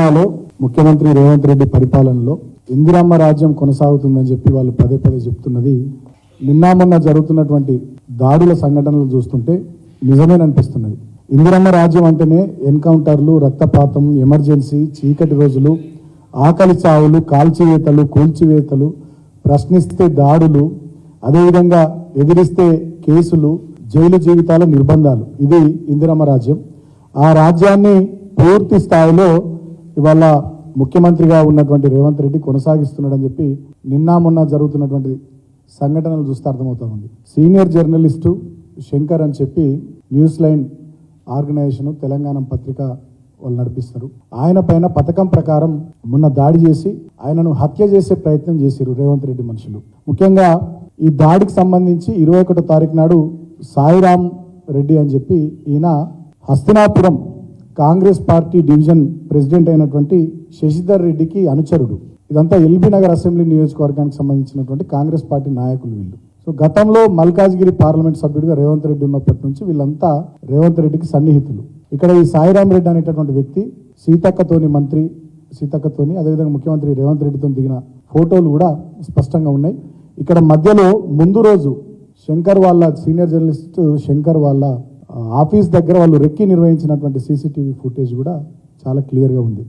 తెలంగాణలో ముఖ్యమంత్రి రేవంత్ రెడ్డి పరిపాలనలో ఇందిరమ్మ రాజ్యం కొనసాగుతుందని చెప్పి వాళ్ళు పదే పదే చెప్తున్నది. నిన్న మొన్న జరుగుతున్నటువంటి దాడుల సంఘటనలు చూస్తుంటే నిజమేననిపిస్తున్నది ఇందిరమ్మ రాజ్యం అంటేనే ఎన్కౌంటర్లు రక్తపాతం ఎమర్జెన్సీ చీకటి రోజులు ఆకలి చావులు కాల్చివేతలు కూల్చివేతలు ప్రశ్నిస్తే దాడులు అదేవిధంగా ఎదిరిస్తే కేసులు జైలు జీవితాల నిర్బంధాలు. ఇది ఇందిరమ్మ రాజ్యం. ఆ రాజ్యాన్ని పూర్తి స్థాయిలో ఇవాళ ముఖ్యమంత్రిగా ఉన్నటువంటి రేవంత్ రెడ్డి కొనసాగిస్తున్నాడని చెప్పి నిన్న మొన్న జరుగుతున్నటువంటి సంఘటనలు చూస్తే అర్థమవుతా ఉంది. సీనియర్ జర్నలిస్టు శంకర్ అని చెప్పి న్యూస్ లైన్ ఆర్గనైజేషన్ తెలంగాణ పత్రిక వాళ్ళు నడిపిస్తారు. ఆయన పైన పథకం ప్రకారం మొన్న దాడి చేసి ఆయనను హత్య చేసే ప్రయత్నం చేశారు రేవంత్ రెడ్డి మనుషులు. ముఖ్యంగా ఈ దాడికి సంబంధించి ఇరవై ఒకటో తారీఖు నాడు సాయిరాం రెడ్డి అని చెప్పి ఈయన Hastinapuram Congress party division president అయినటువంటి శశిధర్ రెడ్డికి అనుచరుడు. ఇదంతా ఎల్బీ నగర్ అసెంబ్లీ నియోజకవర్గానికి సంబంధించినటువంటి కాంగ్రెస్ పార్టీ నాయకులు వీళ్ళు. సో గతంలో మల్కాజ్గిరి పార్లమెంట్ సభ్యుడిగా రేవంత్ రెడ్డి ఉన్నప్పటి నుంచి వీళ్ళంతా రేవంత్ రెడ్డికి సన్నిహితులు. ఇక్కడ ఈ సాయిరాం రెడ్డి అనేటటువంటి వ్యక్తి సీతక్కతోని మంత్రి సీతక్కతోని అదేవిధంగా ముఖ్యమంత్రి రేవంత్ రెడ్డితో దిగిన ఫోటోలు కూడా స్పష్టంగా ఉన్నాయి. ఇక్కడ మధ్యలో ముందు రోజు శంకర్ వాళ్ళ సీనియర్ జర్నలిస్ట్ శంకర్ వాళ్ళ ఆఫీస్ దగ్గర వాళ్ళు రెక్కి నిర్వహించినటువంటి సీసీటీవీ ఫుటేజ్ కూడా చాలా క్లియర్గా ఉంది.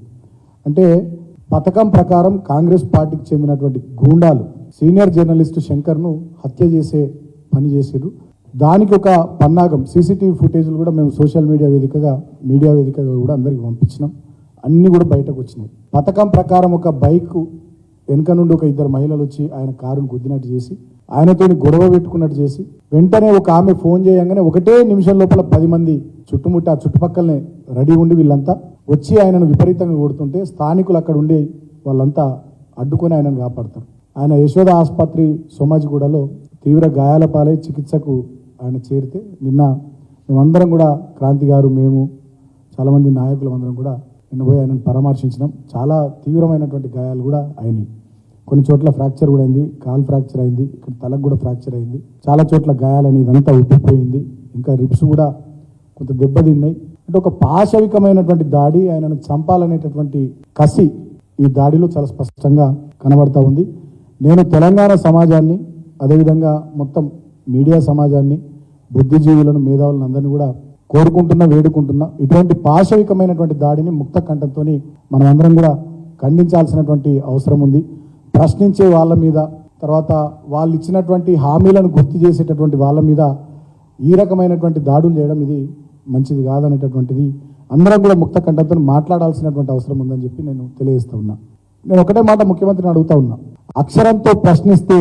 అంటే పథకం ప్రకారం కాంగ్రెస్ పార్టీకి చెందినటువంటి గూండాలు సీనియర్ జర్నలిస్ట్ శంకర్ను హత్య చేసే పని చేసారు దానికి ఒక పన్నాగం సీసీటీవీ ఫుటేజ్లు కూడా మేము సోషల్ మీడియా వేదికగా మీడియా వేదికగా కూడా అందరికి పంపించినాం. అన్నీ కూడా బయటకు వచ్చినాయి. పథకం ప్రకారం ఒక బైక్ వెనుక నుండి ఒక ఇద్దరు మహిళలు వచ్చి ఆయన కారును గుద్దినట్టు చేసి ఆయనతోని గొడవ పెట్టుకున్నట్టు చేసి వెంటనే ఒక ఆమె ఫోన్ చేయగానే ఒకటే నిమిషం లోపల పది మంది చుట్టుముట్టి ఆ చుట్టుపక్కలనే రెడీ ఉండి వీళ్ళంతా వచ్చి ఆయనను విపరీతంగా కొడుతుంటే స్థానికులు అక్కడ ఉండి వాళ్ళంతా అడ్డుకొని ఆయనను కాపాడతారు. ఆయన యశోద ఆసుపత్రి సోమాజిగూడలో తీవ్ర గాయాల పాలై చికిత్సకు ఆయన చేరితే నిన్న మేమందరం కూడా క్రాంతి గారు మేము చాలామంది నాయకులు అందరం కూడా నిన్న పోయి ఆయనను పరామర్శించినాం. చాలా తీవ్రమైనటువంటి గాయాలు కూడా అయినాయి. కొన్ని చోట్ల ఫ్రాక్చర్ కూడా అయింది. కాల్ ఫ్రాక్చర్ అయింది. ఇక్కడ తలకు కూడా ఫ్రాక్చర్ అయింది. చాలా చోట్ల గాయాలని ఇదంతా ఉబ్బిపోయింది. ఇంకా రిప్స్ కూడా కొంత దెబ్బతిన్నాయి అంటే ఒక పాశవికమైనటువంటి దాడి ఆయనను చంపాలనేటటువంటి కసి ఈ దాడిలో చాలా స్పష్టంగా కనబడతా ఉంది. నేను తెలంగాణ సమాజాన్ని అదేవిధంగా మొత్తం మీడియా సమాజాన్ని బుద్ధిజీవులను మేధావులను అందరినీ కూడా కోరుకుంటున్నా వేడుకుంటున్నా ఇటువంటి పాశవికమైనటువంటి దాడిని ముక్త కంఠంతో మనం అందరం కూడా ఖండించాల్సినటువంటి అవసరం ఉంది. ప్రశ్నించే వాళ్ళ మీద తర్వాత వాళ్ళు ఇచ్చినటువంటి హామీలను గుర్తు చేసేటటువంటి వాళ్ళ మీద ఈ రకమైనటువంటి దాడులు చేయడం ఇది మంచిది కాదనేటటువంటిది అందరం కూడా ముక్త కంఠంతో మాట్లాడాల్సినటువంటి అవసరం ఉందని చెప్పి నేను తెలియజేస్తా ఉన్నా. నేను ఒకటే మాట ముఖ్యమంత్రిని అడుగుతా ఉన్నా. అక్షరంతో ప్రశ్నిస్తే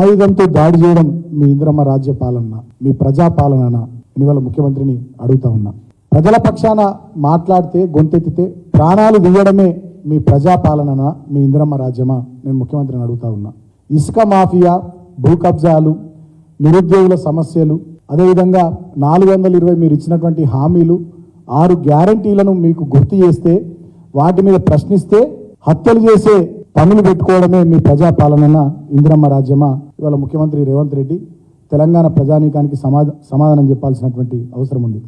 ఆయుధంతో దాడి చేయడం మీ ఇంద్రమ్మ రాజ్య పాలన మీ ప్రజా పాలన ఇవాళ ముఖ్యమంత్రిని అడుగుతా ఉన్నా. ప్రజల పక్షాన మాట్లాడితే గొంతెత్తితే ప్రాణాలు దిగడమే మీ ప్రజాపాలననా? మీ ఇంద్రమ్మ రాజ్యమా? నేను ముఖ్యమంత్రిని అడుగుతా ఉన్నా. ఇసుక మాఫియా భూ కబ్జాలు నిరుద్యోగుల సమస్యలు అదేవిధంగా నాలుగు వందల ఇరవై మీరు ఇచ్చినటువంటి హామీలు ఆరు గ్యారంటీలను మీకు గుర్తు చేస్తే వాటి మీద ప్రశ్నిస్తే హత్యలు చేసే పనులు పెట్టుకోవడమే మీ ప్రజాపాలన ఇందిరమ్మ రాజ్యమా? ఇవాళ ముఖ్యమంత్రి రేవంత్ రెడ్డి తెలంగాణ ప్రజానీకానికి సమాధ సమాధానం చెప్పాల్సినటువంటి అవసరం ఉంది.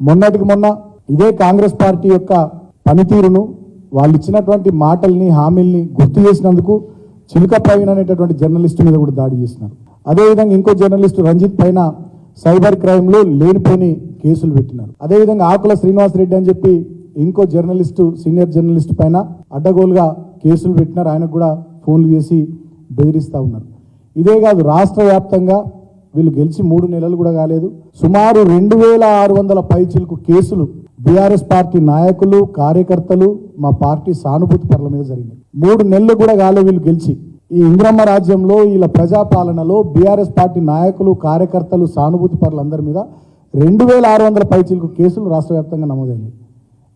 మొన్నటికి మొన్న ఇదే కాంగ్రెస్ పార్టీ యొక్క పనితీరును వాళ్ళు ఇచ్చినటువంటి మాటల్ని హామీల్ని గుర్తు చేసినందుకు చిలుక ప్రవీణ్ అనేటటువంటి జర్నలిస్టు మీద కూడా దాడి చేసినారు. అదేవిధంగా ఇంకో జర్నలిస్టు రంజిత్ పైన సైబర్ క్రైమ్లో లేనిపోని కేసులు పెట్టినారు. అదేవిధంగా ఆకుల శ్రీనివాస్ రెడ్డి అని చెప్పి ఇంకో జర్నలిస్టు సీనియర్ జర్నలిస్ట్ పైన అడ్డగోలుగా కేసులు పెట్టినారు. ఆయనకు కూడా ఫోన్లు చేసి బెదిరిస్తూ ఉన్నారు. ఇదే కాదు రాష్ట్ర వ్యాప్తంగా వీళ్ళు గెలిచి మూడు నెలలు కూడా కాలేదు. సుమారు రెండు వేల ఆరు వందల పైచిలకు కేసులు బీఆర్ఎస్ పార్టీ నాయకులు కార్యకర్తలు మా పార్టీ సానుభూతి పరుల మీద జరిగింది. మూడు నెలలు కూడా కాలే వీళ్ళు గెలిచి. ఈ ఇంద్రమ్మ రాజ్యంలో వీళ్ళ ప్రజాపాలనలో బీఆర్ఎస్ పార్టీ నాయకులు కార్యకర్తలు సానుభూతి పరులందరి మీద రెండు వేల ఆరు వందల పైచీలకు కేసులు రాష్ట్ర వ్యాప్తంగా నమోదైనాయి.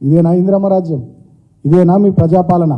ఇదేనా ఇంద్రమ్మ రాజ్యం? ఇదేనా మీ ప్రజాపాలన?